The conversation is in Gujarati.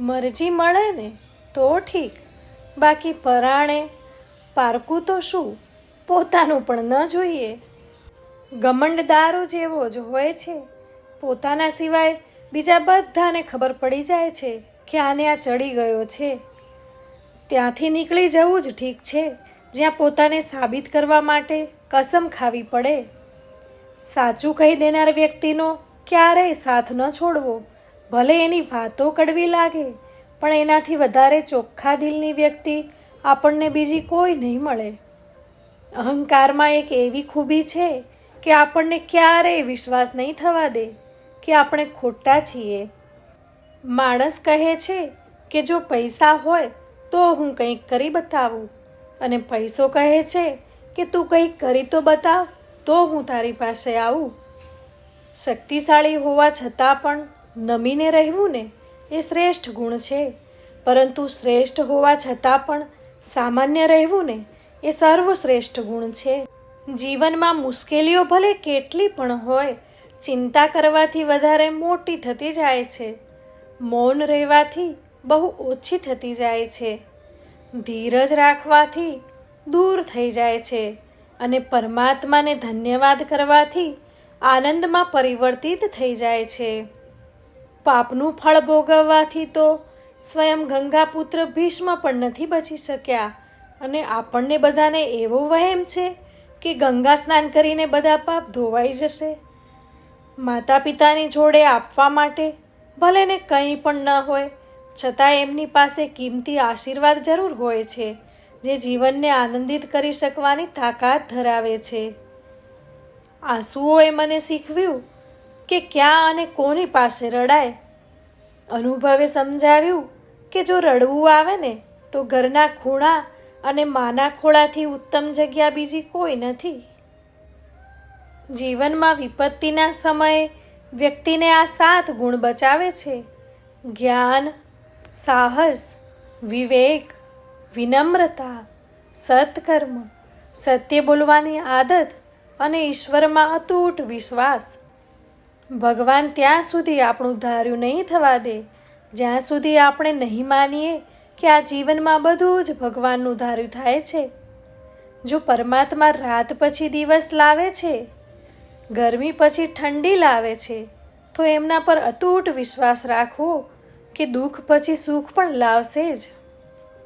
મરજી મળે ને, તો ઠીક. બાકી પરાણે, પારકું તો શું? પોતાનું પણ ન જોઈએ. ગમંડદારો જેવો જ હોય છે. પોતાના સિવાય બીજા બધાને ખબર પડી જાય છે કે આને આ ચડી ગયો છે. ત્યાંથી નીકળી જવું જ ઠીક છે, જ્યાં પોતાને સાબિત કરવા માટે કસમ ખાવી પડે. સાચું કહી દેનાર વ્યક્તિનો ક્યારેય સાથ ન છોડવો. ભલે એની વાતો કડવી લાગે, પણ એનાથી વધારે ચોખ્ખા દિલની વ્યક્તિ આપણને બીજી કોઈ નહીં મળે. અહંકારમાં એક એવી ખૂબી છે કે આપણને ક્યારેય વિશ્વાસ નહીં થવા દે કે આપણે ખોટા છીએ. માણસ કહે છે કે જો પૈસા હોય તો હું કંઈક કરી બતાવું, અને પૈસો કહે છે કે તું કંઈક કરી તો બતાવ, તો હું તારી પાસે આવું. શક્તિશાળી હોવા છતાં પણ નમીને રહેવું ને એ શ્રેષ્ઠ ગુણ છે. પરંતુ શ્રેષ્ઠ હોવા છતાં પણ સામાન્ય રહેવું ને એ સર્વશ્રેષ્ઠ ગુણ છે. જીવનમાં મુશ્કેલીઓ ભલે કેટલી પણ હોય, ચિંતા કરવાથી વધારે મોટી થતી જાય છે. મૌન રહેવાથી બહુ ઓછી થતી જાય છે. ધીરજ રાખવાથી દૂર થઈ જાય છે અને પરમાત્માને ધન્યવાદ કરવાથી આનંદમાં પરિવર્તિત થઈ જાય છે. પાપનું ફળ ભોગવવાથી તો સ્વયં ગંગાપુત્ર ભીષ્મ પણ નથી બચી શક્યા. અને આપણને બધાને એવો વહેમ છે કે ગંગા સ્નાન કરીને બધા પાપ ધોવાઈ જશે. માતા પિતાની જોડે આપવા માટે ભલે ને કંઈ પણ ન હોય, છતાં એમની પાસે કિંમતી આશીર્વાદ જરૂર હોય છે, જે જીવનને આનંદિત કરી શકવાની તાકાત ધરાવે છે. આંસુઓએ મને શીખવ્યું કે ક્યાં અને કોની પાસે રડાય? અનુભવે સમજાવ્યું કે જો રડવું આવે ને, તો ઘરના ખૂણા અને માના ખોળાથી ઉત્તમ જગ્યા બીજી કોઈ નથી. જીવનમાં વિપત્તિના સમયે વ્યક્તિને આ સાત ગુણ બચાવે છે. જ્ઞાન, સાહસ, વિવેક, વિનમ્રતા, સત્કર્મ, સત્ય બોલવાની આદત અને ઈશ્વરમાં અતૂટ વિશ્વાસ. ભગવાન ત્યાં સુધી આપણું ધાર્યું નહીં થવા દે. જ્યાં સુધી આપણે નહીં માનીએ કે આ જીવનમાં બધું જ ભગવાનનું ધાર્યું થાય છે. જો પરમાત્મા રાત પછી દિવસ લાવે છે, ગરમી પછી ઠંડી લાવે છે, તો એમના પર અતૂટ વિશ્વાસ રાખવો કે દુઃખ પછી સુખ પણ લાવશે જ.